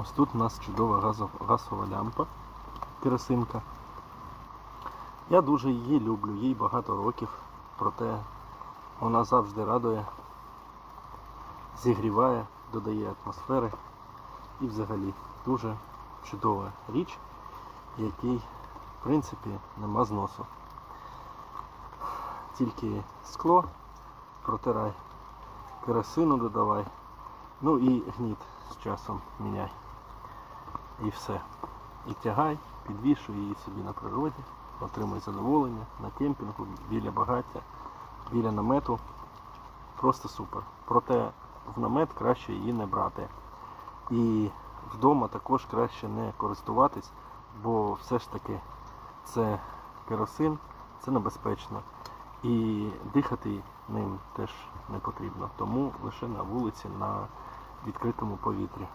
Ось тут у нас чудова газов- газова лямпа, керосинка. Я дуже її люблю, їй багато років, проте вона завжди радує, зігріває, додає атмосфери і взагалі дуже чудова річ, якій в принципі нема зносу. Тільки скло протирай, керосину додавай, ну і гніт з часом міняй. І все. І тягай, підвішуй її собі на природі, отримуй задоволення на кемпінгу, біля багаття, біля намету. Просто супер. Проте в намет краще її не брати. І вдома також краще не користуватись, бо все ж таки це керосин, це небезпечно. І дихати ним теж не потрібно. Тому лише на вулиці, на відкритому повітрі.